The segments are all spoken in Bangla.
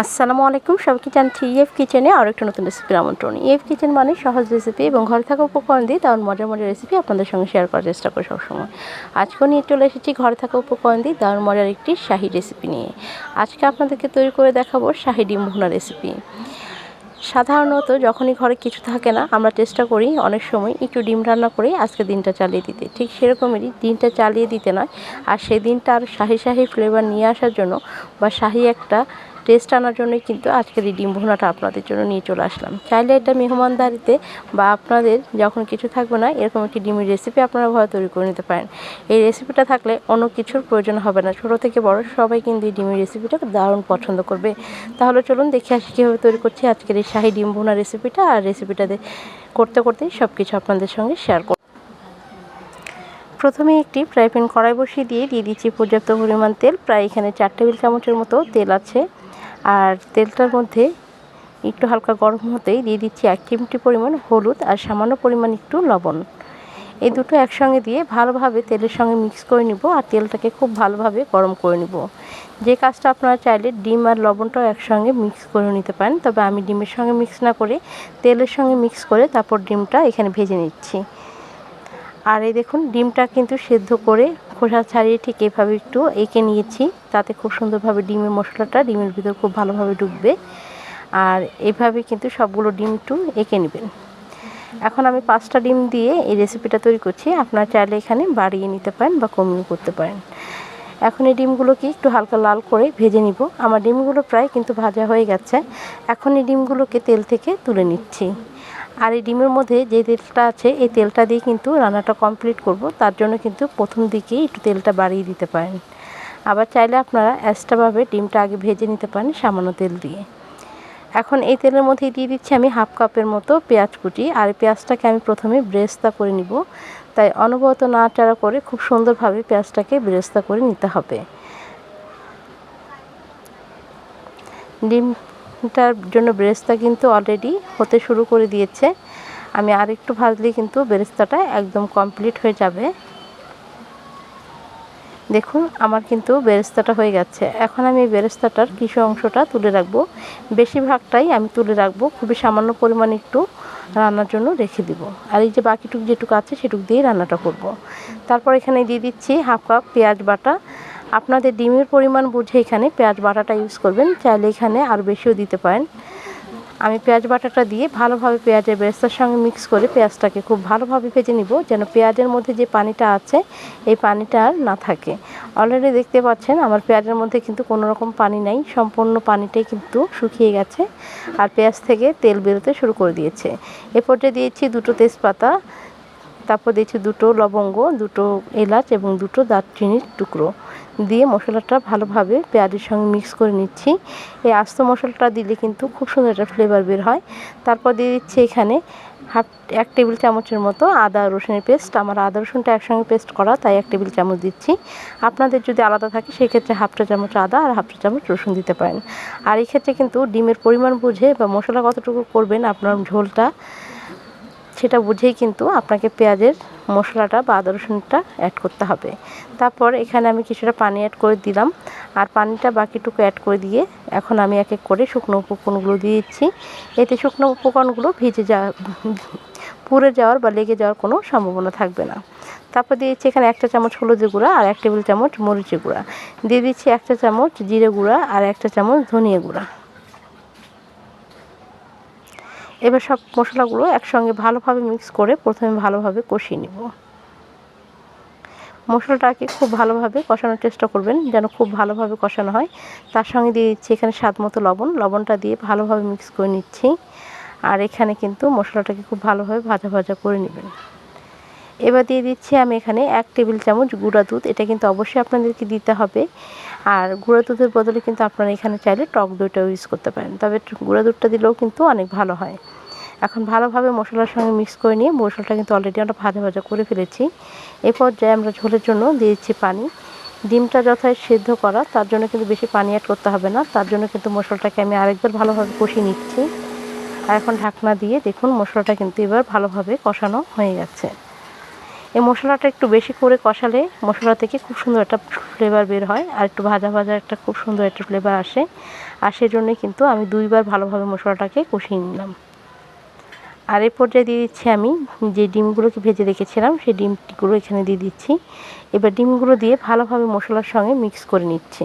আসসালামু আলাইকুম। সবাইকে জানছি ইএফ কিচেনে আরও একটা নতুন রেসিপির আমন্ত্রণ। ইএফ কিচেন মানে সহজ রেসিপি এবং ঘরে থাকা উপকরণ দিয়ে দারুণ মজার মজার রেসিপি আপনাদের সঙ্গে শেয়ার করার চেষ্টা করি সবসময়। আজকেও নিয়ে চলে এসেছি ঘরে থাকা উপকরণ দিয়ে দারুণ মজার একটি শাহি রেসিপি নিয়ে। আজকে আপনাদেরকে তৈরি করে দেখাবো শাহি ডিম ভুনা রেসিপি সাধারণত যখনই ঘরে কিছু থাকে না, আমরা চেষ্টা করি অনেক সময় একটু ডিম রান্না করে আজকে দিনটা চালিয়ে দিতে। ঠিক সেরকমেরই দিনটা চালিয়ে দিতে নয়। আর সেই দিনটা আর শাহি শাহি ফ্লেভার নিয়ে আসার জন্য বা শাহি একটা টেস্ট আনার জন্যই কিন্তু আজকের এই ডিম ভুনাটা আপনাদের জন্য নিয়ে চলে আসলাম। চাইলে এটা মেহমানদারিতে বা আপনাদের যখন কিছু থাকবে না, এরকম একটি ডিমের রেসিপি আপনারা ঘরে তৈরি করে নিতে পারেন। এই রেসিপিটা থাকলে অন্য কিছুর প্রয়োজন হবে না। ছোটো থেকে বড় সবাই কিন্তু এই ডিমের রেসিপিটা দারুণ পছন্দ করবে। তাহলে চলুন দেখে আসি কীভাবে তৈরি করছি আজকের এই শাহি ডিম ভুনা রেসিপিটা আর রেসিপিটা করতে করতেই সব কিছু আপনাদের সঙ্গে শেয়ার করব। প্রথমে একটি ফ্রাই প্যান কড়াই বসিয়ে দিয়ে দিয়ে দিচ্ছি পর্যাপ্ত পরিমাণ তেল। প্রায় এখানে চার টেবিল চামচের মতো তেল আছে। আর তেলটার মধ্যে একটু হালকা গরম হতেই দিয়ে দিচ্ছি এক চিমটি পরিমাণ হলুদ আর সামান্য পরিমাণ একটু লবণ। এই দুটো একসঙ্গে দিয়ে ভালোভাবে তেলের সঙ্গে মিক্স করে নিব আর তেলটাকে খুব ভালোভাবে গরম করে নিব। যে কাজটা আপনারা চাইলে ডিম আর লবণটাও একসঙ্গে মিক্স করে নিতে পারেন, তবে আমি ডিমের সঙ্গে মিক্স না করে তেলের সঙ্গে মিক্স করে তারপর ডিমটা এখানে ভেজে নিচ্ছি। আর এই দেখুন, ডিমটা কিন্তু সেদ্ধ করে খোসা ছাড়িয়ে ঠিক এভাবে একটু এঁকে নিয়েছি। তাতে খুব সুন্দরভাবে ডিমের মশলাটা ডিমের ভিতর খুব ভালোভাবে ঢুকবে। আর এভাবে কিন্তু সবগুলো ডিম একটু এঁকে নেবেন। এখন আমি পাঁচটা ডিম দিয়ে এই রেসিপিটা তৈরি করছি। আপনার চাইলে এখানে বাড়িয়ে নিতে পারেন বা কমিয়ে করতে পারেন। এখন এই ডিমগুলোকে একটু হালকা লাল করে ভেজে নিব। আমার ডিমগুলো প্রায় কিন্তু ভাজা হয়ে গেছে। এখন এই ডিমগুলোকে তেল থেকে তুলে নিচ্ছি। আর এই ডিমের মধ্যে যে তেলটা আছে, এই তেলটা দিয়ে কিন্তু রান্নাটা কমপ্লিট করব। তার জন্য কিন্তু প্রথম দিকেই একটু তেলটা বাড়িয়ে দিতে পারেন। আবার চাইলে আপনারা এক্সট্রাভাবে ডিমটা আগে ভেজে নিতে পারেন সামান্য তেল দিয়ে। এখন এই তেলের মধ্যে দিয়ে দিচ্ছি আমি হাফ কাপের মতো পেঁয়াজ কুচি। আর পেঁয়াজটাকে আমি প্রথমে ব্রেস্তা করে নিব। তাই অনবরত নাড়াচাড়া করে খুব সুন্দরভাবে পেঁয়াজটাকে ব্রেস্তা করে নিতে হবে। ডিম তার জন্য বেরেস্তা কিন্তু অলরেডি হতে শুরু করে দিয়েছে। আমি আর একটু ভাজলে কিন্তু বেরেস্তাটা একদম কমপ্লিট হয়ে যাবে। দেখুন, আমার কিন্তু বেরেস্তাটা হয়ে গেছে। এখন আমি বেরেস্তাটার কিছু অংশটা তুলে রাখব। বেশিরভাগটাই আমি তুলে রাখব। খুবই সামান্য পরিমাণ একটু রান্নার জন্য রেখে দিব। আর এই যে বাকিটুকু যেটুকু আছে, সেটুকু দিয়ে রান্নাটা করব। তারপর এখানে দিয়ে দিচ্ছি হাফ কাপ পেঁয়াজ বাটা। আপনাদের ডিমের পরিমাণ বুঝে এখানে পেঁয়াজ বাটাটা ইউজ করবেন। চাইলে এখানে আরও বেশিও দিতে পারেন। আমি পেঁয়াজ বাটাটা দিয়ে ভালোভাবে পেঁয়াজের বেরেস্তার সঙ্গে মিক্স করে পেঁয়াজটাকে খুব ভালোভাবে ভেজে নিব, যেন পেঁয়াজের মধ্যে যে পানিটা আছে, এই পানিটা আর না থাকে। অলরেডি দেখতে পাচ্ছেন, আমার পেঁয়াজের মধ্যে কিন্তু কোনো রকম পানি নাই, সম্পূর্ণ পানিটাই কিন্তু শুকিয়ে গেছে আর পেঁয়াজ থেকে তেল বেরোতে শুরু করে দিয়েছে। এ পর্যায়ে দিয়েছি দুটো তেজপাতা, তারপর দিয়েছি দুটো লবঙ্গ, দুটো এলাচ এবং দুটো দারচিনির টুকরো। দিয়ে মশলাটা ভালোভাবে পেঁয়াজের সঙ্গে মিক্স করে নিচ্ছি। এই আস্ত মশলাটা দিলে কিন্তু খুব সুন্দর একটা ফ্লেভার বের হয়। তারপর দিয়ে দিচ্ছি এখানে হাফ, এক টেবিল চামচের মতো আদা রসুনের পেস্ট আমার আদা রসুনটা একসঙ্গে পেস্ট করা, তাই এক টেবিল চামচ দিচ্ছি। আপনাদের যদি আলাদা থাকে, সেক্ষেত্রে হাফটা চামচ আদা আর হাফটা চামচ রসুন দিতে পারেন। আর এই ক্ষেত্রে কিন্তু ডিমের পরিমাণ বুঝে বা মশলা কতটুকু করবেন, আপনার ঝোলটা, সেটা বুঝেই কিন্তু আপনাকে পেঁয়াজের মশলাটা বা আদা রসুনটা অ্যাড করতে হবে। তারপর এখানে আমি কিছুটা পানি অ্যাড করে দিলাম। আর পানিটা বাকিটুকু অ্যাড করে দিয়ে এখন আমি এক এক করে শুকনো উপকরণগুলো দিয়ে দিচ্ছি। এতে শুকনো উপকরণগুলো ভিজে যাওয়া পুড়ে যাওয়ার বা লেগে যাওয়ার কোনো সম্ভাবনা থাকবে না। তারপর দিয়েছি এখানে একটা চামচ হলুদের গুঁড়া আর এক টেবিল চামচ মরিচের গুঁড়া। দিয়ে দিচ্ছি একটা চামচ জিরে গুঁড়া আর একটা চামচ ধনিয়া গুঁড়া। এবার সব মশলাগুলো একসঙ্গে ভালোভাবে মিক্স করে প্রথমে ভালোভাবে কষিয়ে নিব। মশলাটাকে খুব ভালোভাবে কষানোর চেষ্টা করবেন, যেন খুব ভালোভাবে কষানো হয়। তার সঙ্গে দিয়ে দিচ্ছি এখানে স্বাদ মতো লবণ। লবণটা দিয়ে ভালোভাবে মিক্স করে নিচ্ছি। আর এখানে কিন্তু মশলাটাকে খুব ভালোভাবে ভাজা ভাজা করে নেবেন। এবার দিয়ে দিচ্ছি আমি এখানে এক টেবিল চামচ গুঁড়া দুধ। এটা কিন্তু অবশ্যই আপনাদেরকে দিতে হবে। আর গুঁড়া দুধের বদলে কিন্তু আপনারা এখানে চাইলে টক দইটাও ইউজ করতে পারেন। তবে গুঁড়া দুধটা দিলেও কিন্তু অনেক ভালো হয়। এখন ভালোভাবে মশলার সঙ্গে মিক্স করে নিয়ে মশলাটা কিন্তু অলরেডি আমরা ভাজা ভাজা করে ফেলেছি। এ পর্যায়ে আমরা ঝোলের জন্য দিয়েছি পানি। ডিমটা যথায় সেদ্ধ করা, তার জন্য কিন্তু বেশি পানি অ্যাড করতে হবে না। তার জন্য কিন্তু মশলাটাকে আমি আরেকবার ভালোভাবে কষিয়ে নিচ্ছি। আর এখন ঢাকনা দিয়ে দেখুন মশলাটা কিন্তু এবার ভালোভাবে কষানো হয়ে গেছে। এই মশলাটা একটু বেশি করে কষালে মশলা থেকে খুব সুন্দর একটা ফ্লেভার বের হয় আর একটু ভাজা ভাজা একটা খুব সুন্দর একটা ফ্লেভার আসে। আর সেজন্যই কিন্তু আমি দুইবার ভালোভাবে মশলাটাকে কষিয়ে নিলাম। আর এই পর্যায়ে দিয়ে দিচ্ছি আমি যে ডিমগুলোকে ভেজে রেখেছিলাম, সেই ডিমগুলো এখানে দিয়ে দিচ্ছি। এবার ডিমগুলো দিয়ে ভালোভাবে মশলার সঙ্গে মিক্স করে নিচ্ছি।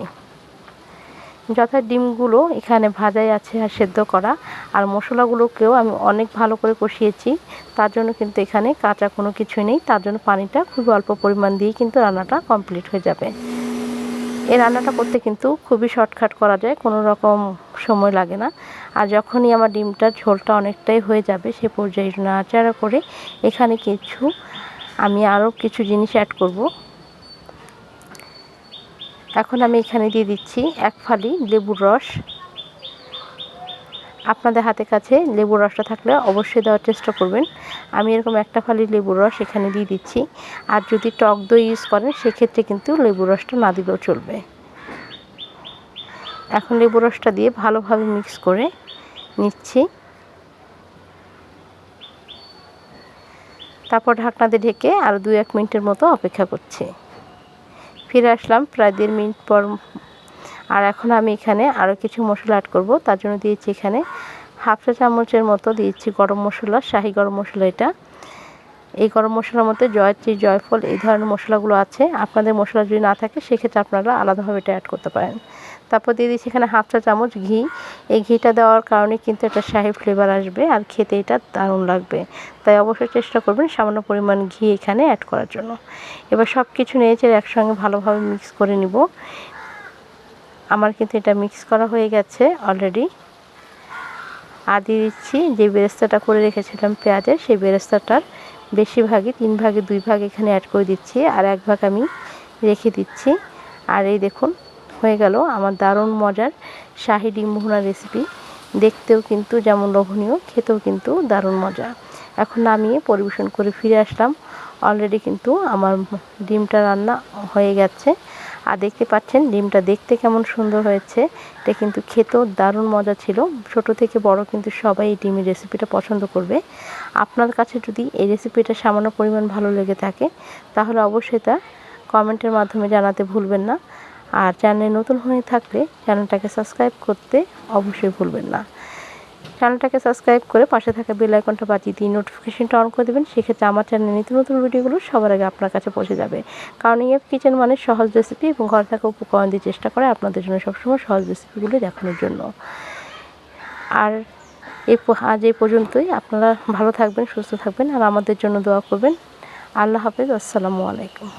যথা ডিমগুলো এখানে ভাজাই আছে আর সেদ্ধ করা। আর মশলাগুলোকেও আমি অনেক ভালো করে কষিয়েছি। তার জন্য কিন্তু এখানে কাঁচা কোনো কিছুই নেই। তার জন্য পানিটা খুবই অল্প পরিমাণ দিয়েই কিন্তু রান্নাটা কমপ্লিট হয়ে যাবে। এই রান্নাটা করতে কিন্তু খুবই শর্টকাট করা যায়, কোনো রকম সময় লাগে না। আর যখনই আমার ডিমটার ঝোলটা অনেকটাই হয়ে যাবে সে পর্যায়ে নাড়াচাড়া করে এখানে কিছু আমি আরও কিছু জিনিস অ্যাড করব। এখন আমি এখানে দিয়ে দিচ্ছি এক ফালি লেবুর রস। আপনাদের হাতে কাছে লেবুর রসটা থাকলে অবশ্যই দেওয়ার চেষ্টা করবেন। আমি এরকম একটা ফালি লেবুর রস এখানে দিয়ে দিচ্ছি। আর যদি টক দই ইউজ করেন, সেক্ষেত্রে কিন্তু লেবুর রসটা না দিলেও চলবে। এখন লেবু রসটা দিয়ে ভালোভাবে মিক্স করে নিচ্ছি। তারপর ঢাকনাতে ঢেকে আরও দু এক মিনিটের মতো অপেক্ষা করছি। ফিরে আসলাম প্রায় দেড় মিনিট পর। আর এখন আমি এখানে আরও কিছু মশলা অ্যাড করব। তার জন্য দিয়েছি এখানে হাফ চা চামচের মতো দিয়েছি গরম মশলা, শাহি গরম মশলা এটা। এই গরম মশলার মধ্যে জয়ত্রী জয়ফল এই ধরনের মশলাগুলো আছে। আপনাদের মশলা যদি না থাকে, সেক্ষেত্রে আপনারা আলাদাভাবে এটা অ্যাড করতে পারেন। তারপর দিয়ে দিচ্ছি এখানে হাফ চা চামচ ঘি। এই ঘিটা দেওয়ার কারণে কিন্তু একটা শাহি ফ্লেভার আসবে আর খেতে এটা দারুণ লাগবে। তাই অবশ্যই চেষ্টা করবেন সামান্য পরিমাণ ঘি এখানে অ্যাড করার জন্য। এবার সব কিছু নিয়েছে একসঙ্গে ভালোভাবে মিক্স করে নিব। আমার কিন্তু এটা মিক্স করা হয়ে গেছে অলরেডি আর দিয়ে দিচ্ছি যে বেরেস্তাটা করে রেখেছিলাম পেঁয়াজের, সেই বেরেস্তাটার বেশিরভাগই তিন ভাগে, দুই ভাগ এখানে অ্যাড করে দিচ্ছি আর এক ভাগ আমি রেখে দিচ্ছি। আর এই দেখুন, হয়ে গেল আমার দারুণ মজার শাহি ডিম মোহনা রেসিপি দেখতেও কিন্তু যেমন লোভনীয়, খেতেও কিন্তু দারুণ মজা। এখন নামিয়ে পরিবেশন করে ফিরে আসলাম। অলরেডি কিন্তু আমার ডিমটা রান্না হয়ে গেছে। আর দেখতে পাচ্ছেন, ডিমটা দেখতে কেমন সুন্দর হয়েছে। এটা কিন্তু খেতেও দারুণ মজা ছিল। ছোট থেকে বড় কিন্তু সবাই এই ডিমের রেসিপিটা পছন্দ করবে। আপনার কাছে যদি এই রেসিপিটা সামান্য পরিমাণ ভালো লেগে থাকে, তাহলে অবশ্যই তা কমেন্টের মাধ্যমে জানাতে ভুলবেন না। আর চ্যানেলে নতুন হয়ে থাকলে চ্যানেলটাকে সাবস্ক্রাইব করতে অবশ্যই ভুলবেন না। চ্যানেলটাকে সাবস্ক্রাইব করে পাশে থাকা বেল আইকনটা বাজিয়ে দিয়ে নোটিফিকেশনটা অন করে দেবেন। সেক্ষেত্রে আমার চ্যানেলে নিত্য নতুন ভিডিওগুলো সবার আগে আপনার কাছে পৌঁছে যাবে। কারণ ইএফ কিচেন মানে সহজ রেসিপি এবং ঘরে থাকা উপকরণ দিয়ে চেষ্টা করে আপনাদের জন্য সবসময় সহজ রেসিপিগুলো দেখানোর জন্য। আর এই আজ এই পর্যন্তই। আপনারা ভালো থাকবেন, সুস্থ থাকবেন আর আমাদের জন্য দোয়া করবেন। আল্লাহ হাফেজ। আসসালামু আলাইকুম।